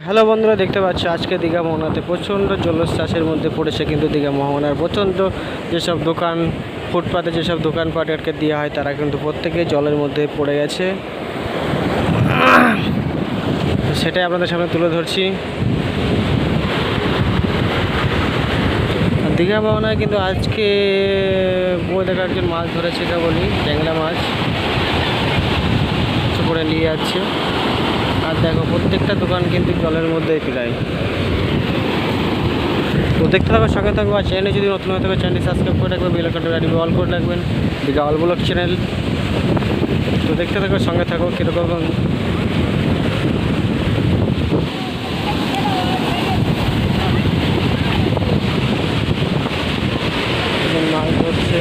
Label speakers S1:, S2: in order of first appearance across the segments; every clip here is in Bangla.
S1: হ্যালো বন্ধুরা, দেখতে পাচ্ছ আজকে দীঘা মোহনাতে প্রচণ্ড জলোচ্ছ্বাসের মধ্যে পড়েছে কিন্তু দীঘা মোহনার প্রচণ্ড যেসব দোকান, ফুটপাতে যেসব দোকানপাটকে দেওয়া হয়, তারা কিন্তু প্রত্যেকেই জলের মধ্যে পড়ে গেছে। সেটাই আপনাদের সামনে তুলে ধরছি। দীঘা মোহনায় কিন্তু আজকে, বই দেখা একজন মাছ ধরেছে বলি, ট্যাংরা মাছ। করে নিয়ে যাচ্ছে। আর দেখো, প্রত্যেকটা দোকান কিন্তু জলের মধ্যেই প্রায় তো দেখতে থাকো সঙ্গে থাকব আর চ্যানেলে যদি নতুন হয়ে থাকে চ্যানেলটি সাবস্ক্রাইব করে রাখবেন বেল আইকনটা রাখবেন অল করে রাখবেন। দিকে অল ব্লক চ্যানেল তো দেখতে থাকো সঙ্গে থাকো, কীরকম এখন মাছ ধরছে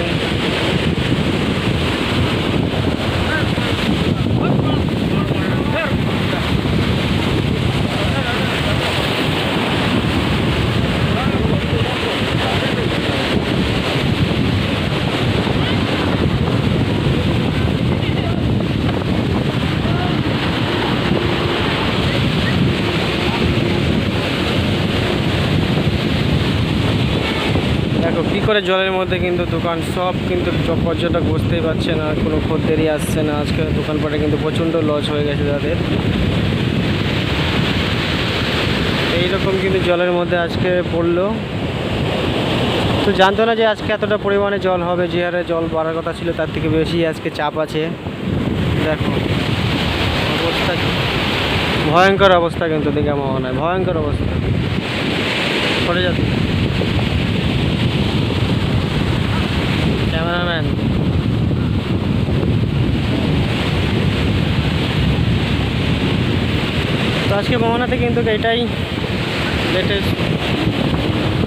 S1: দেখো, কী করে জলের মধ্যে কিন্তু দোকান, সব কিন্তু পর্যটক বুঝতেই পারছে না, কোনো খদ্দেরই আসছে না। আজকে দোকানপাটে কিন্তু প্রচণ্ড লস হয়ে গেছে তাদের। এইরকম কিন্তু জলের মধ্যে আজকে পড়ল। তো জানতো না যে আজকে এতটা পরিমাণে জল হবে, যে হারে জল বাড়ার কথা ছিল, তার থেকে বেশি আজকে চাপ আছে। দেখো, অবস্থা ভয়ঙ্কর অবস্থা কিন্তু দীঘা মোহনায় ভয়ঙ্কর অবস্থা। যাচ্ছে। তো আজকে মোহনাতে কিন্তু এটাই লেটেস্ট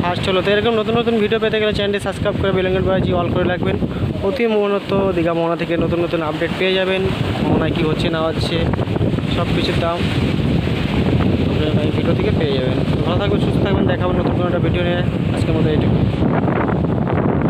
S1: ফার্স্ট হলো। তো এরকম নতুন নতুন ভিডিও পেতে গেলে চ্যানেলটি সাবস্ক্রাইব করে বেলেঙ্গন বাজি অল করে রাখবেন। অতি মূলত দীঘা মোহনা থেকে নতুন নতুন আপডেট পেয়ে যাবেন। মোহনায় কী হচ্ছে, না হচ্ছে সব কিছুর দাম ভিডিও থেকে পেয়ে যাবেন। ভালো থাকবেন, সুস্থ থাকবেন দেখাবেন নতুন কোনো একটা ভিডিও নিয়ে। আজকের মতো এইটুকু